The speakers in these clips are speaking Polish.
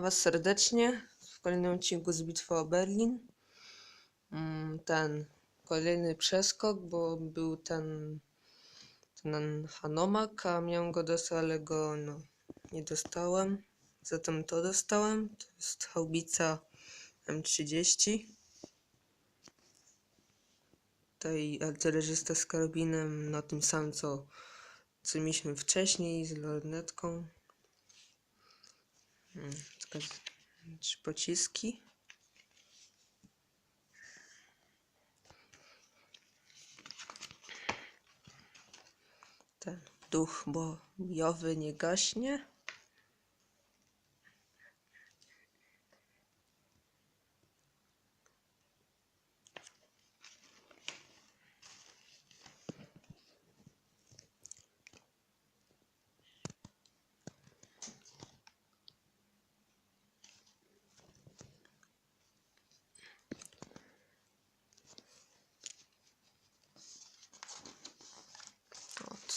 Was serdecznie w kolejnym odcinku z Bitwy o Berlin. Mm, Ten kolejny przeskok, bo był ten, ten Hanomak, a miałem go dostać, ale go no, nie dostałem. Zatem to dostałem. To jest haubica M30. Tutaj artylerzysta z karabinem na tym samym co, co mieliśmy wcześniej z lornetką. Mm, tylko Trzy pociski. Ten duch bojowy nie gaśnie.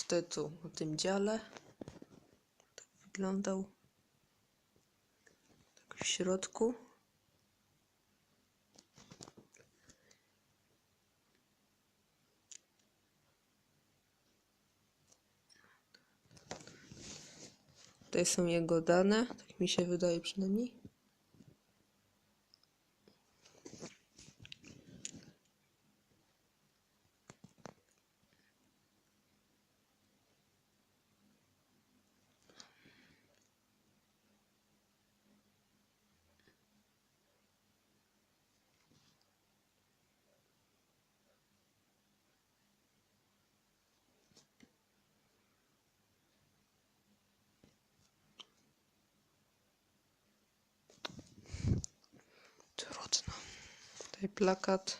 Tytuł o tym dziale. Tak wyglądał. Tak w środku. Tutaj są jego dane, tak mi się wydaje przynajmniej. Tutaj plakat.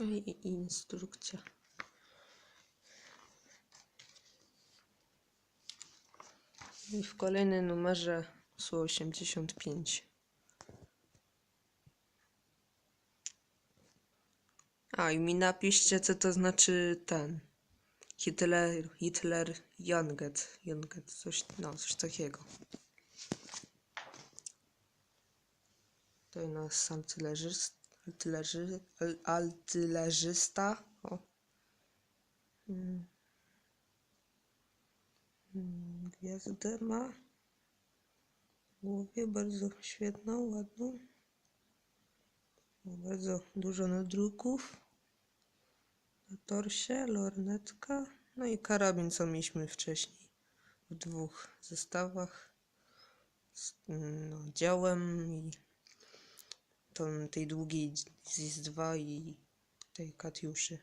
No i instrukcja. I w kolejnym numerze są 85. A i mi napiszcie, co to znaczy ten. Hitler, Hitler, Junget, Junget, coś, no, coś takiego. Tutaj nas artylerzyst, artylerzy, al- artylerzysta. O. Mm. Mm, Gwiazdę ma. W głowie bardzo świetną, ładną. Bardzo dużo nadruków. Torsie, lornetka. No i karabin, co mieliśmy wcześniej w dwóch zestawach. Z no, działem i tą, tej długiej ZIS-2 i tej Katiuszy.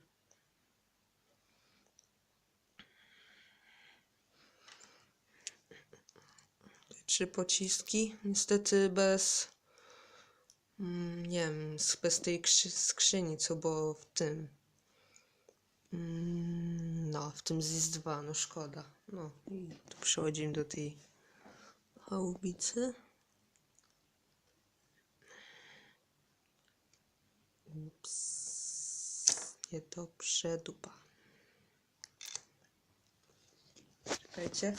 Trzy pociski, niestety bez Mm, nie wiem, bez tej krzy- skrzyni, co było w tym. Mm, No, w tym ZIS-2, no szkoda. No i przechodzimy do tej haubicy. Ups, niedobrze dupa. Czekajcie.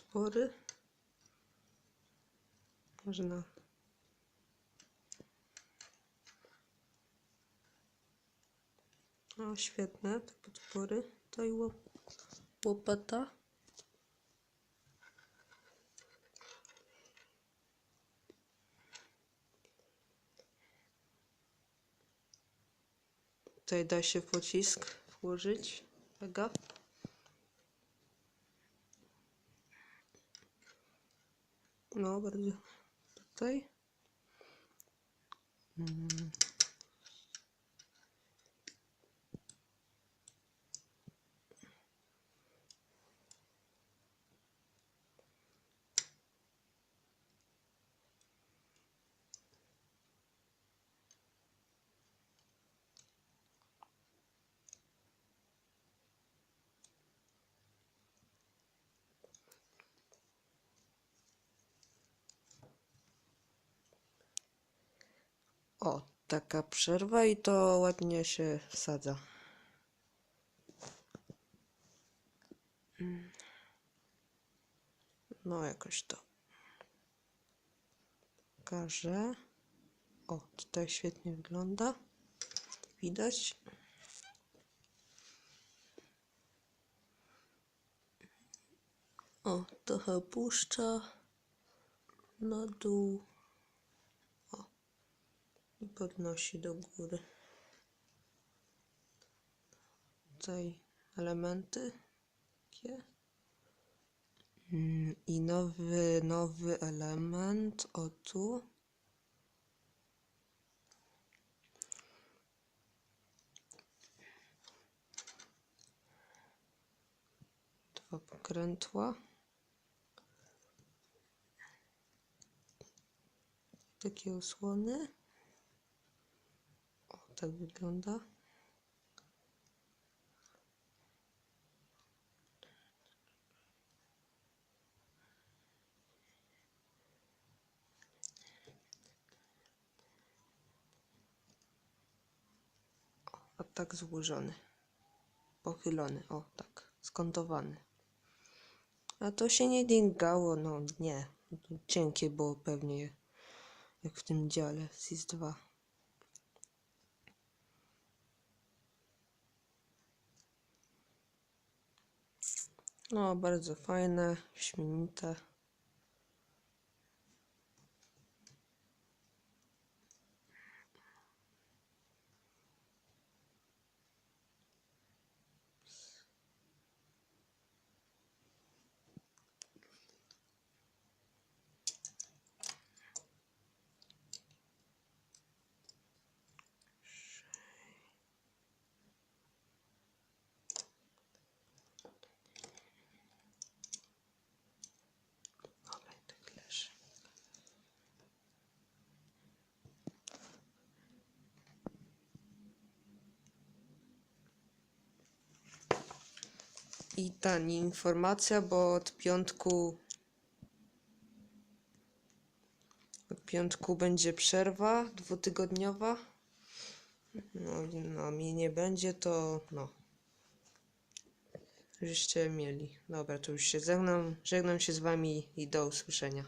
Podpory. Można. O, świetne te podpory. Tutaj łop łopata. Tutaj da się pocisk włożyć. Mega. No, bardzo tutaj. O, taka przerwa i to ładnie się wsadza. No, jakoś to pokażę. O, tutaj świetnie wygląda. Widać. O, trochę puszcza na dół. Podnosi do góry. Tutaj elementy. Mm, I nowy, nowy element. O tu. Dwa pokrętła. Takie osłony. Tak wygląda. A tak złożony. Pochylony. O, tak. Skątowany. A to się nie dingało, no nie. Cienkie było pewnie, jak w tym dziale SIS-2. No, bardzo fajne, śmienite. I ta informacja, bo od piątku od piątku będzie przerwa dwutygodniowa. No, no mi nie będzie, to no. Żeście mieli. Dobra, to już się żegnam. Żegnam się z wami i do usłyszenia.